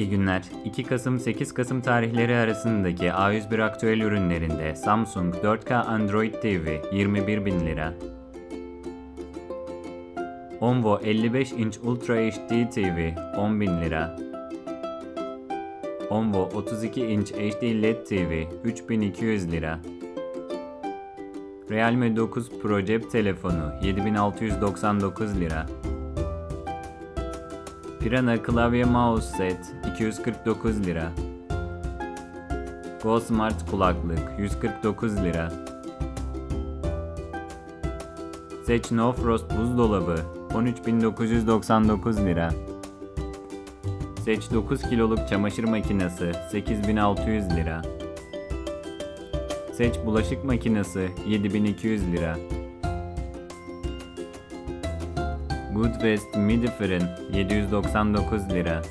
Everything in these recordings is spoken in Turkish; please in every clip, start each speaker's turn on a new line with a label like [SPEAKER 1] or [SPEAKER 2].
[SPEAKER 1] İyi günler. 2 Kasım-8 Kasım tarihleri arasındaki A101 aktüel ürünlerinde Samsung 4K Android TV 21 bin lira. Onvo 55 inç Ultra HD TV 10 bin lira. Onvo 32 inç HD LED TV 3200 lira. Realme 9 Pro cep telefonu 7699 lira. Pirana klavye mouse set 249 lira. Go Smart kulaklık 149 lira. Seç No Frost buzdolabı 13999 lira. Seç 9 kiloluk çamaşır makinesi 8600 lira. Seç bulaşık makinesi 7200 lira. Goodwest midi fırın 799 lira.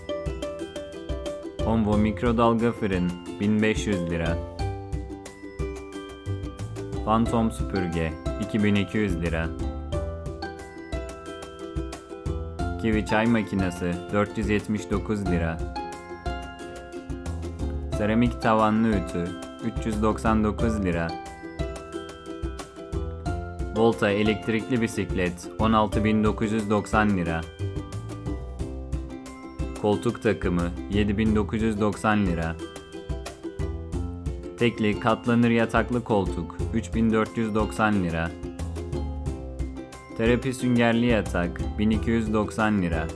[SPEAKER 1] Onvo mikrodalga fırın 1500 lira. Phantom süpürge 2200 lira. Kiwi çay makinesi 479 lira. Seramik tavanlı ütü 399 lira. Volta elektrikli bisiklet 16.990 lira. Koltuk takımı 7.990 lira. Tekli katlanır yataklı koltuk 3490 lira. Terapi süngerli yatak 1290 lira.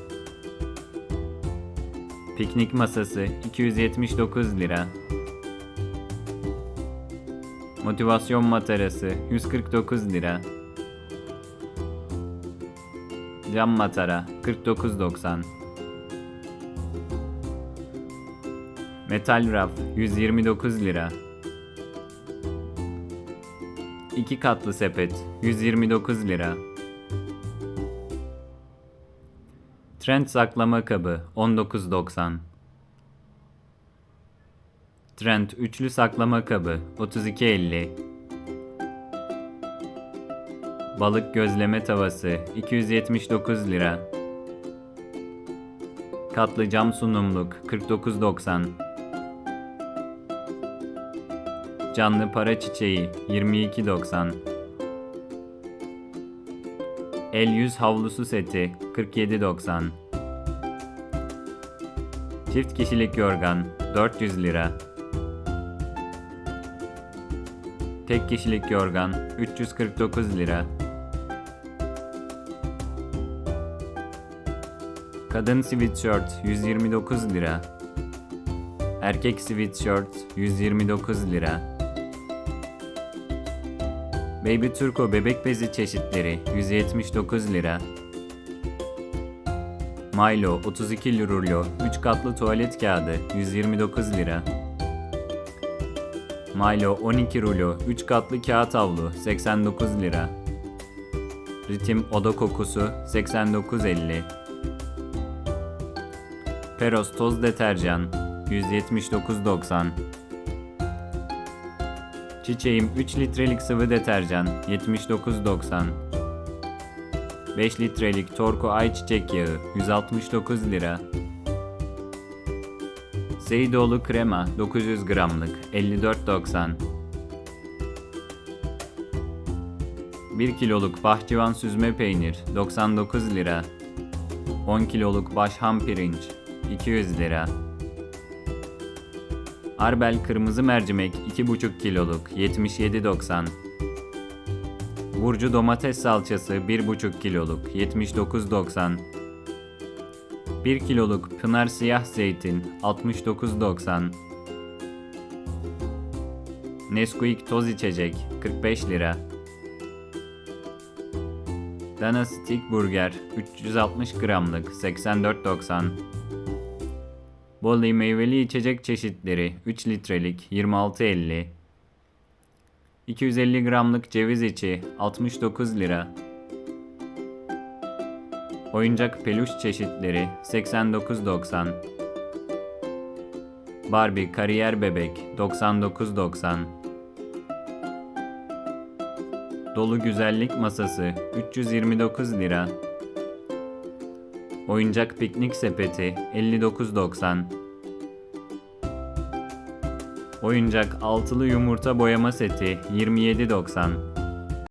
[SPEAKER 1] Piknik masası 279 lira. Motivasyon matarası 149 lira. Cam matara 49.90. Metal raf 129 lira. 2 katlı sepet 129 lira. Trend saklama kabı 19.90. Trend üçlü saklama kabı 32.50. Balık gözleme tavası 279 lira. Katlı cam sunumluk 49.90. Canlı para çiçeği 22.90. El yüz havlusu seti 47.90. Çift kişilik yorgan 400 lira. Tek kişilik yorgan 349 lira. Kadın sweatshirt 129 lira. Erkek sweatshirt 129 lira. Baby Turco bebek bezi çeşitleri 179 lira. Milo 32 rulo 3 katlı tuvalet kağıdı 129 lira. Milo 12 rulo 3 katlı kağıt havlu 89 lira. Ritim oda kokusu 89.50. Peros toz deterjan 179.90. Çiçeğim 3 litrelik sıvı deterjan 79.90. 5 litrelik Torku ayçiçek yağı 169 lira. Seydoğlu krema 900 gramlık 54.90 1 kiloluk bahçıvan süzme peynir 99 lira 10 kiloluk başham pirinç 200 lira Arbel kırmızı mercimek 2,5 kiloluk 77.90 Burcu domates salçası 1,5 kiloluk 79.90 1 kiloluk Pınar siyah zeytin 69.90 Nesquik toz içecek 45 lira. Dana Stick Burger 360 gramlık 84.90 Bolly meyveli içecek çeşitleri 3 litrelik 26.50 250 gramlık ceviz içi 69 lira. Oyuncak peluş çeşitleri 89.90 Barbie kariyer bebek 99.90 Dolu güzellik masası 329 lira Oyuncak piknik sepeti 59.90 Oyuncak altılı yumurta boyama seti 27.90